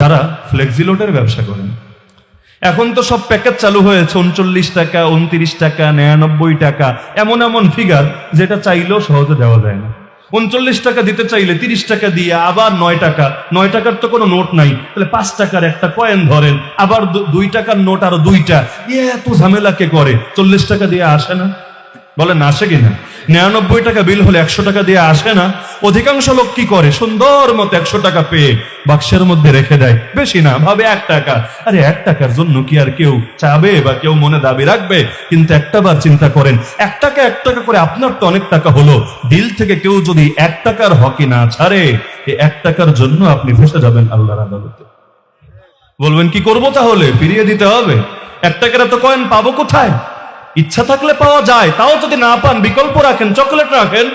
তারা ফ্লেক্সিলোডের ব্যবসা করেন। এখন তো সব প্যাকেজ চালু হয়েছে, উনচল্লিশ টাকা, উনত্রিশ টাকা, নিরানব্বই টাকা, এমন এমন ফিগার যেটা চাইলেও সহজে দেওয়া যায় না। উনচল্লিশ টাকা দিতে চাইলে তিরিশ টাকা দিয়ে, আবার নয় টাকা। নয় টাকার তো কোনো নোট নাই। তাহলে পাঁচ টাকার একটা কয়েন ধরেন, আবার দুই টাকার নোট আরও দুইটা। এত ঝামেলা কে করে? চল্লিশ টাকা দিয়ে আসে না? বলেন আসে কিনা? নিরানব্বই টাকা বিল হলে একশো টাকা দিয়ে আসে না? অধিকাংশ লোক কি করে? সুন্দর মতো একশো টাকা পেয়ে বাক্সের মধ্যে রেখে দেয়। বেশি না, ভাবে এক টাকা। আরে এক টাকার জন্য কি আর কেউ চাবে বা কেউ মনে দাবি রাখবে? কিন্তু একটা বার চিন্তা করেন, এক টাকা এক টাকা করে আপনার তো অনেক টাকা হলো। দিল থেকে কেউ যদি এক টাকার হকি না ছাড়ে এক টাকার জন্য আপনি ফেসে যাবেন আল্লাহর আদালতে। বলবেন, কি করব তাহলে? ফিরিয়ে দিতে হবে? এক টাকার এত কয়েন পাবো কোথায়? ইচ্ছা থাকলে পাওয়া যায়, তাও যদি না পান, বিকল্প রাখেন, চকলেট রাখেন।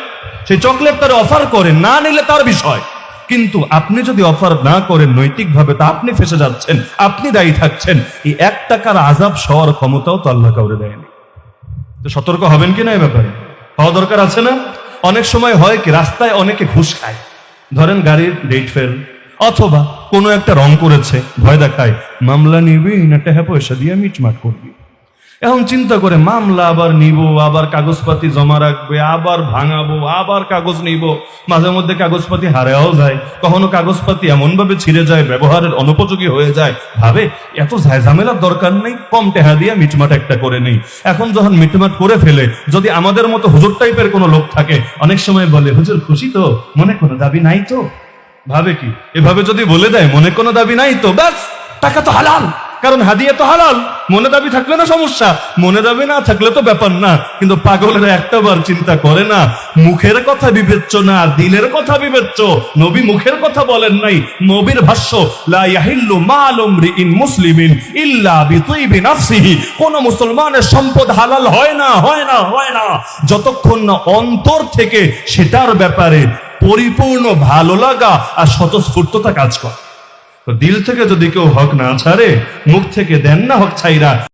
সেই চকলেট তার অফার করেন না নিলে তার বিষয়। কিন্তু আপনি যদি অফার না করেন নৈতিকভাবে, তা আপনি ফেসে যাচ্ছেন, আপনি দায়ী থাকছেন। এই এক টাকার আজাব সওয়ার ক্ষমতাও তো আল্লাহ কাউরে দেয়নি। তো সতর্ক হবেন কি না এ ব্যাপারে? হওয়া দরকার আছে না? অনেক সময় হয় কি, রাস্তায় অনেকে ঘুষ খায়। ধরেন গাড়ির ডেট ফেল অথবা কোনো একটা রং করেছে, ভয় দেখায়, মামলা নিবি, না টাকা পয়সা দিয়ে মিটমাট করবি। এখন চিন্তা করে, মামলা আবার নিব, আবার কাগজপাতি জমা রাখবে, আবার ভাঙাবো, আবার কাগজ নিব। মাঝে মধ্যে কাগজপাতি হারাও যায়। কখনো কাগজপাতি এমন ভাবে ছিঁড়ে যায়, ব্যবহারের অনুপযোগী হয়ে যায়। ভাবে, এত ঝামেলার দরকার নেই, কম টেহা দিয়ে মিটমাট একটা করে নেই। এখন যখন মিটমাট করে ফেলে, যদি আমাদের মতো হুজুর টাইপের কোনো লোক থাকে, অনেক সময় বলে, হুজুর, খুশি তো? মনে কোনো দাবি নাই তো? ভাবে কি? এভাবে যদি বলে দেয়, মনে কোনো দাবি নাই তো? ব্যাস, টাকা তো হালাল। কারণ হাদিয়া তো হালাল, মনে দাবি থাকলে না সমস্যা, মনে দাবি না থাকলে তো ব্যাপার না। কিন্তু পাগলেরা একটা বার চিন্তা করে না, মুখের কথা বিবেচ্য না, দিলের কথা বিবেচ্য, নবী মুখের কথা বলেন নাই, নবীর ভাষ্য, লা ইয়াহিল্লু মাল ইন মুসলিমিন ইল্লা বিতুইবি নাফসিহি কোন মুসলমানের সম্পদ হালাল হয় না হয় না হয় না। যতক্ষণ না অন্তর থেকে সেটার ব্যাপারে পরিপূর্ণ ভালো লাগা আর স্বতঃস্ফূর্ততা কাজ করে। তো দিল থেকে যদি কেউ হক না ছাড়ে মুখ থেকে দেন না হক ছাইরা।